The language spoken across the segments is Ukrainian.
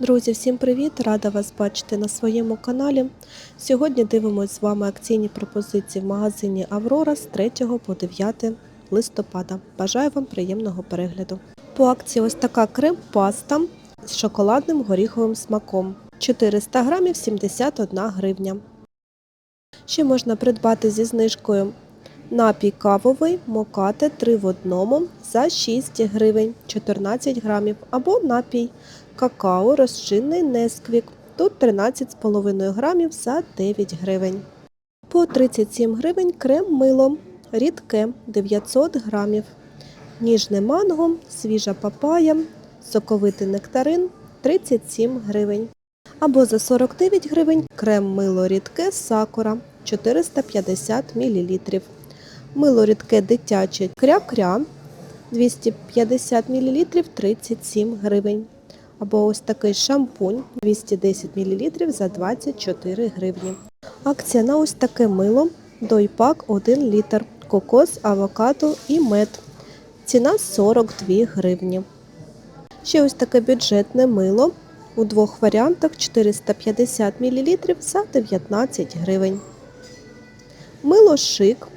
Друзі, всім привіт! Рада вас бачити на своєму каналі. Сьогодні дивимося з вами акційні пропозиції в магазині Аврора з 3 по 9 листопада. Бажаю вам приємного перегляду. По акції ось така крем-паста з шоколадним горіховим смаком. 400 грамів 71 гривня. Ще можна придбати зі знижкою напій кавовий мокате 3 в одному за 6 гривень 14 грамів або напій какао розчинний Несквік. Тут 13,5 грамів за 9 гривень. По 37 гривень крем мило. Рідке 900 грамів. Ніжне манго, свіжа папая, соковитий нектарин 37 гривень. Або за 49 гривень крем мило рідке сакура 450 мл. Мило рідке дитяче кря-кря 250 мл 37 гривень. Або ось такий шампунь 210 мл за 24 гривні. Акція на ось таке мило Дойпак 1 літр, кокос, авокадо і мед. Ціна 42 гривні. Ще ось таке бюджетне мило у двох варіантах 450 мл за 19 гривень. Мило шик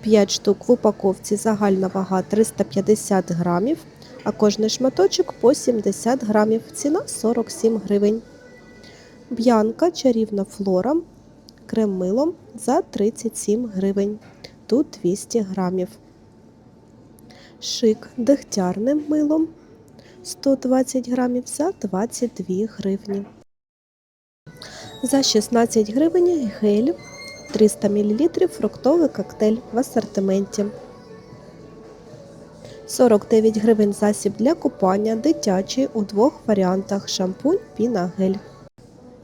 5 штук в упаковці загальна вага 350 грамів а кожний шматочок по 70 грамів. Ціна 47 гривень. Б'янка чарівна флора крем милом за 37 гривень. Тут 200 грамів. Шик дегтярним милом 120 грамів за 22 гривні. За 16 гривень гель 300 мл фруктовий коктейль в асортименті. 49 гривень засіб для купання дитячий у двох варіантах шампунь піна гель.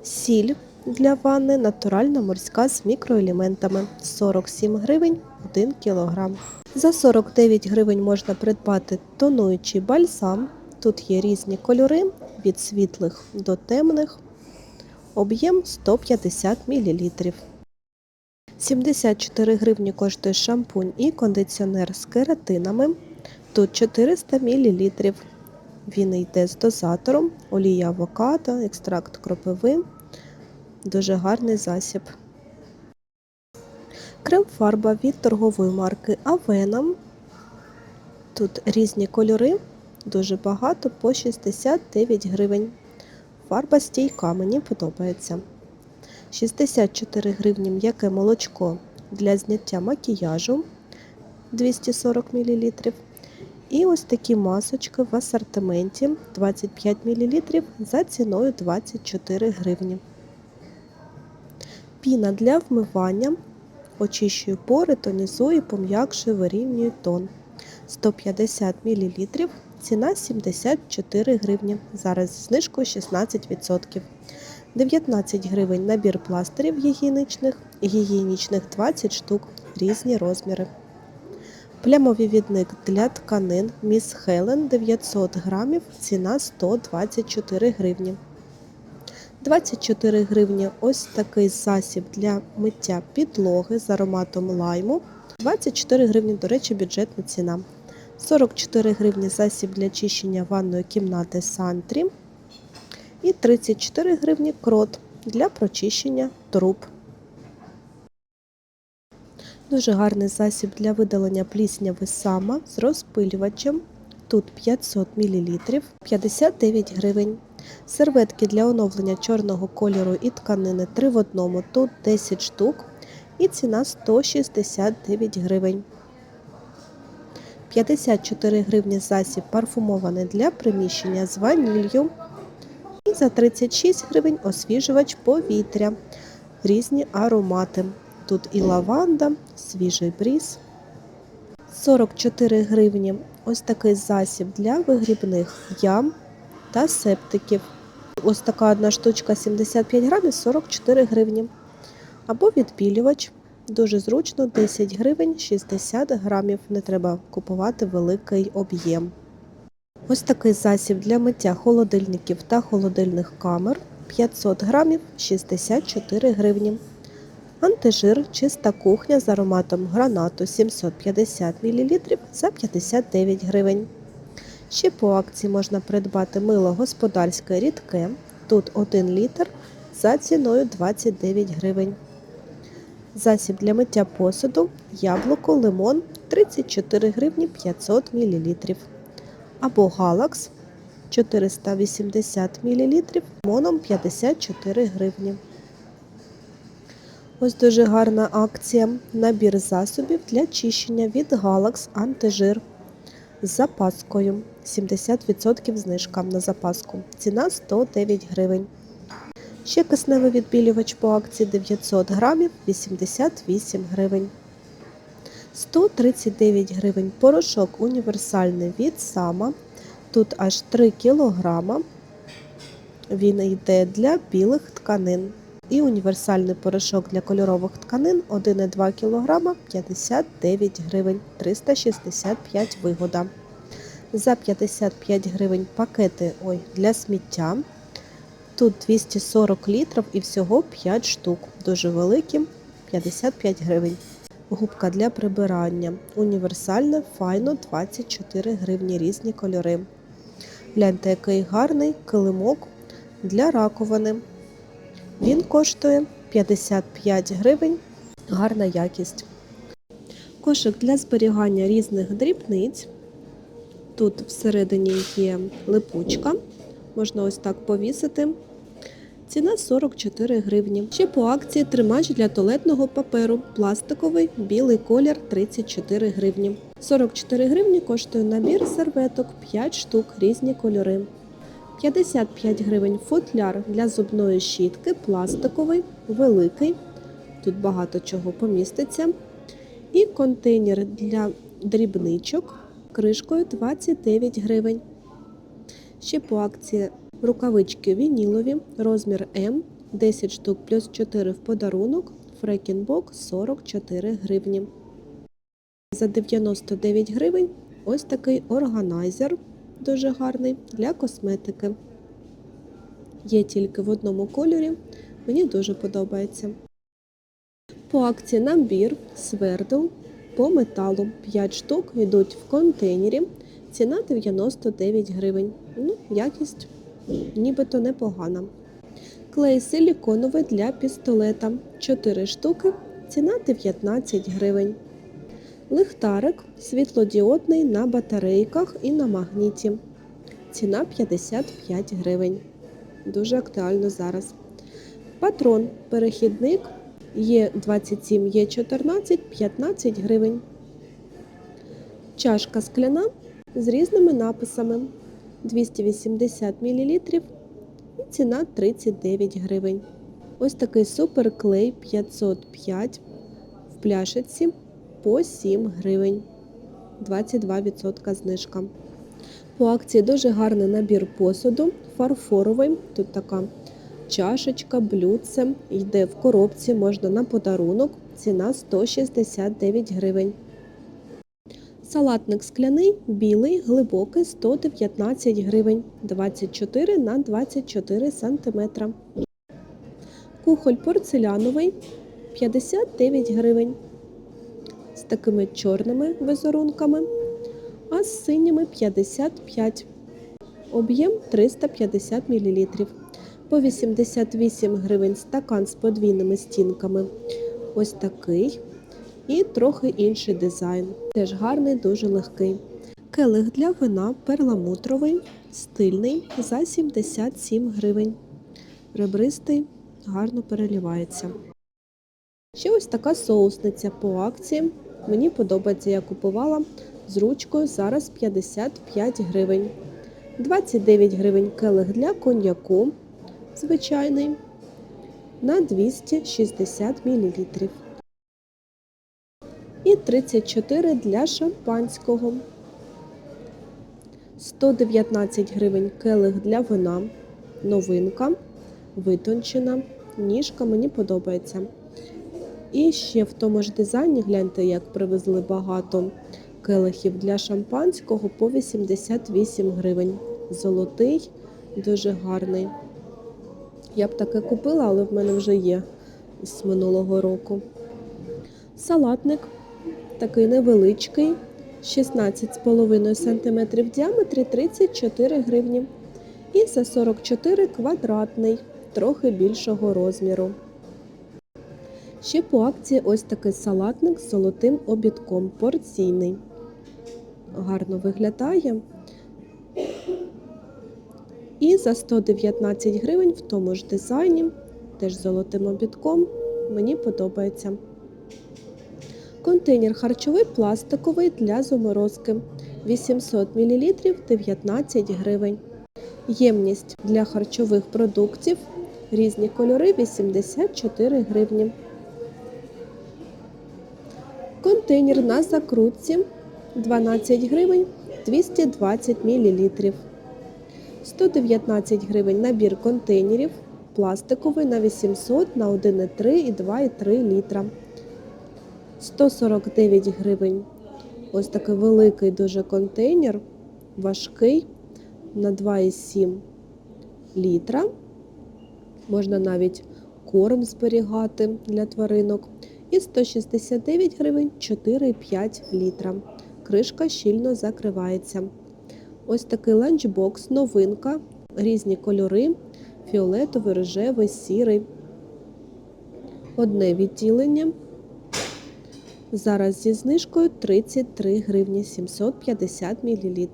Сіль для ванни натуральна морська з мікроелементами 47 гривень 1 кг. За 49 гривень можна придбати тонуючий бальзам. Тут є різні кольори від світлих до темних. Об'єм 150 мл. 74 гривні коштує шампунь і кондиціонер з кератинами. Тут 400 мл. Він йде з дозатором, олія авокадо, екстракт кропиви. Дуже гарний засіб. Крем-фарба від торгової марки Avena. Тут різні кольори, дуже багато по 69 гривень. Фарба стійка, мені подобається. 64 гривні м'яке молочко для зняття макіяжу 240 мл. І ось такі масочки в асортименті 25 мл за ціною 24 гривні. Піна для вмивання. Очищую пори, тонізую, пом'якшую, вирівнюю тон. 150 мл. Ціна 74 гривні. Зараз знижкою 16%. 19 гривень набір пластирів гігієнічних, гігієнічних 20 штук, різні розміри. Плямовий відник для тканин Міс Хелен 900 грамів, ціна 124 гривні. 24 гривні ось такий засіб для миття підлоги з ароматом лайму. 24 гривні, до речі, бюджетна ціна. 44 гривні засіб для чищення ванної кімнати Сантрі. І 34 гривні крот для прочищення труб. Дуже гарний засіб для видалення плісняви сама з розпилювачем. Тут 500 мл 59 гривень. Серветки для оновлення чорного кольору і тканини 3 в одному. Тут 10 штук і ціна 169 гривень. 54 гривні засіб парфумований для приміщення з ванілью. І за 36 гривень освіжувач повітря. Різні аромати. Тут і лаванда, свіжий бріз. 44 гривні. Ось такий засіб для вигрібних ям та септиків. Ось така одна штучка 75 грамів 44 гривні. Або відбілювач. Дуже зручно, 10 гривень 60 грамів. Не треба купувати великий об'єм. Ось такий засіб для миття холодильників та холодильних камер 500 грамів 64 гривні. Антижир чиста кухня з ароматом гранату 750 мл за 59 гривень. Ще по акції можна придбати мило господарське рідке Тут 1 літр за ціною 29 гривень. Засіб для миття посуду, яблуко, лимон 34 гривні 500 мл. Або галакс 480 мл, лимоном 54 гривні. Ось дуже гарна акція. Набір засобів для чищення від Галакс антижир з запаскою. 70% знижка на запаску. Ціна 109 гривень. Ще кисневий відбілювач по акції 900 грамів 88 гривень. 139 гривень порошок універсальний від Сама. Тут аж 3 кілограма. Він йде для білих тканин. І універсальний порошок для кольорових тканин 1,2 кг 59 гривень 365 вигода. За 55 гривень пакети ой, для сміття. Тут 240 літрів і всього 5 штук. Дуже великі 55 гривень. Губка для прибирання. Універсальна, файно 24 гривні різні кольори. Гляньте, який гарний килимок для раковини. Він коштує 55 гривень, гарна якість. Кошик для зберігання різних дрібниць. Тут всередині є липучка, можна ось так повісити. Ціна 44 гривні. Ще по акції тримач для туалетного паперу. Пластиковий, білий колір 34 гривні. 44 гривні коштує набір серветок 5 штук, різні кольори. 55 гривень футляр для зубної щітки, пластиковий, великий. Тут багато чого поміститься. І контейнер для дрібничок кришкою 29 гривень. Ще по акції рукавички вінілові, розмір М, 10 штук плюс 4 в подарунок, фрекінбок 44 гривні. За 99 гривень ось такий органайзер дуже гарний для косметики. Є тільки в одному кольорі, мені дуже подобається. По акції набір свердл по металу 5 штук йдуть в контейнері. Ціна 99 гривень. Ну, якість нібито непогана. Клей силіконовий для пістолета 4 штуки. Ціна 19 гривень. Лихтарик світлодіодний на батарейках і на магніті. Ціна 55 гривень. Дуже актуально зараз. Патрон перехідник є 27, є 14, 15 гривень. Чашка скляна з різними написами 280 мл і ціна 39 гривень. Ось такий суперклей 505 в пляшиці по 7 гривень. 22% знижка. По акції дуже гарний набір посуду, фарфоровий. Тут така чашечка, блюдце, йде в коробці, можна на подарунок. Ціна 169 гривень. Салатник скляний, білий, глибокий 119 гривень, 24 на 24 сантиметра. Кухоль порцеляновий 59 гривень. З такими чорними візерунками, а з синіми 55. Об'єм 350 мл. По 88 гривень стакан з подвійними стінками. Ось такий. І трохи інший дизайн. Теж гарний, дуже легкий. Келих для вина перламутровий, стильний за 77 гривень. Ребристий, гарно переливається. Ще ось така соусниця по акції. Мені подобається, я купувала з ручкою зараз 55 гривень. 29 гривень келих для коньяку звичайний на 260 мл. І 34 для шампанського. 119 гривень келих для вина. Новинка, витончена, ніжка мені подобається. І ще в тому ж дизайні, гляньте, як привезли багато келихів для шампанського по 88 гривень. Золотий, дуже гарний. Я б таке купила, але в мене вже є з минулого року. Салатник такий невеличкий, 16,5 см в діаметрі 34 гривні. І за 44 квадратний, трохи більшого розміру. Ще по акції ось такий салатник з золотим обідком, порційний. Гарно виглядає. І за 119 гривень в тому ж дизайні, теж золотим обідком, мені подобається. Контейнер харчовий пластиковий для заморозки 800 мл 19 гривень. Ємність для харчових продуктів різні кольори 84 гривні. Контейнер на закрутці 12 гривень 220 мл. 119 гривень набір контейнерів пластиковий на 800 на 1,3 і 2,3 літра. 149 гривень. Ось такий великий дуже контейнер, важкий на 2,7 літра. Можна навіть корм зберігати для тваринок. І 169 гривень 4,5 літра. Кришка щільно закривається. Ось такий ланчбокс, новинка, різні кольори: фіолетовий, рожевий, сірий. Одне відділення. Зараз зі знижкою 33 гривні 750 мл.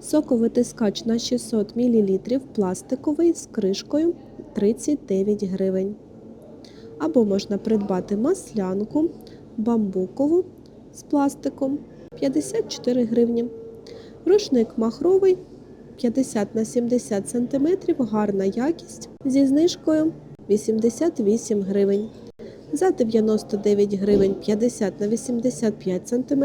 Соковитискач на 600 мл пластиковий з кришкою 39 гривень. Або можна придбати маслянку бамбукову з пластиком 54 гривні. Рушник махровий 50 на 70 см, гарна якість зі знижкою 88 гривень. За 99 гривень 50 на 85 см.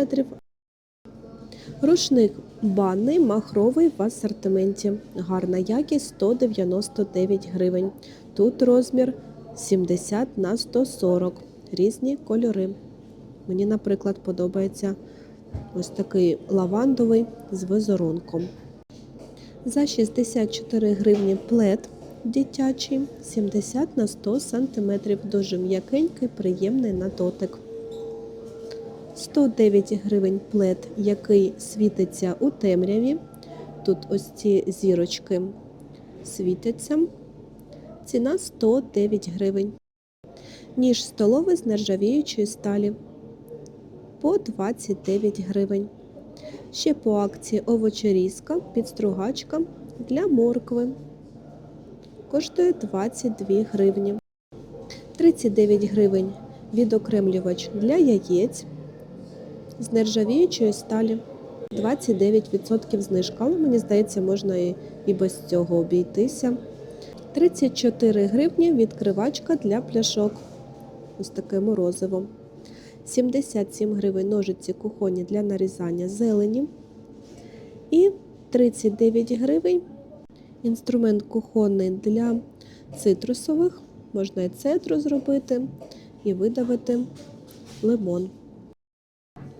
Рушник банний махровий в асортименті. Гарна якість 199 гривень. Тут розмір 70 на 140. Різні кольори. Мені, наприклад, подобається ось такий лавандовий з визерунком. За 64 гривні плед дитячий, 70 на 100 см. Дуже м'якенький, приємний на дотик. 109 гривень плед, який світиться у темряві. Тут ось ці зірочки світяться. Ціна 109 гривень. Ніж столовий з нержавіючої сталі по 29 гривень. Ще по акції овочерізка, підстругачка для моркви. Коштує 22 гривні. 39 гривень відокремлювач для яєць з нержавіючої сталі. 29% знижка, але мені здається, можна і, і без цього обійтися. 34 гривні відкривачка для пляшок. Ось таке морозиво. 77 гривень ножиці кухонні для нарізання зелені. І 39 гривень інструмент кухонний для цитрусових. Можна і цедру зробити, і видавити лимон.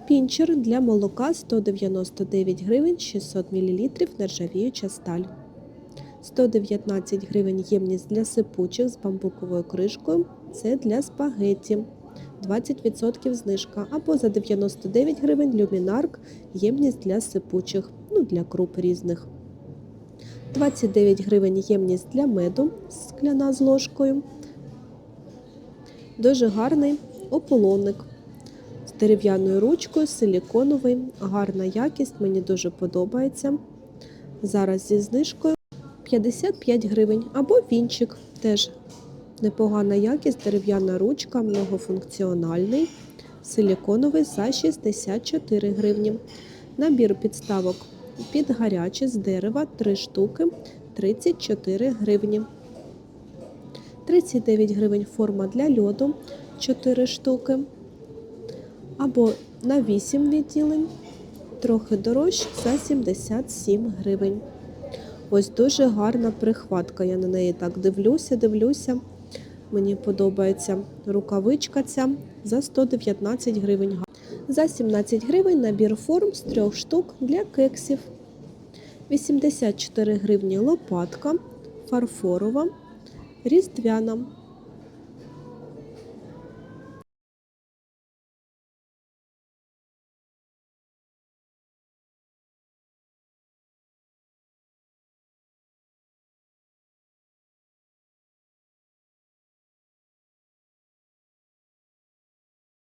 Пінчер для молока 199 гривень 600 мл нержавіюча сталь. 119 гривень ємність для сипучих з бамбуковою кришкою. Це для спагетті. 20% знижка. Або за 99 гривень люмінарк ємність для сипучих, ну для круп різних. 29 гривень ємність для меду, скляна з ложкою. Дуже гарний ополонник з дерев'яною ручкою, силіконовий, гарна якість, мені дуже подобається. Зараз зі знижкою 55 гривень. Або вінчик теж непогана якість, дерев'яна ручка, многофункціональний, силіконовий за 64 гривні. Набір підставок під гаряче з дерева 3 штуки 34 гривні. 39 гривень форма для льоду 4 штуки. Або на 8 відділень, трохи дорожче за 77 гривень. Ось дуже гарна прихватка. Я на неї так дивлюся, дивлюся. Мені подобається рукавичка ця за 119 гривень. За 17 гривень набір форм з трьох штук для кексів. 84 гривні лопатка, фарфорова, різдвяна.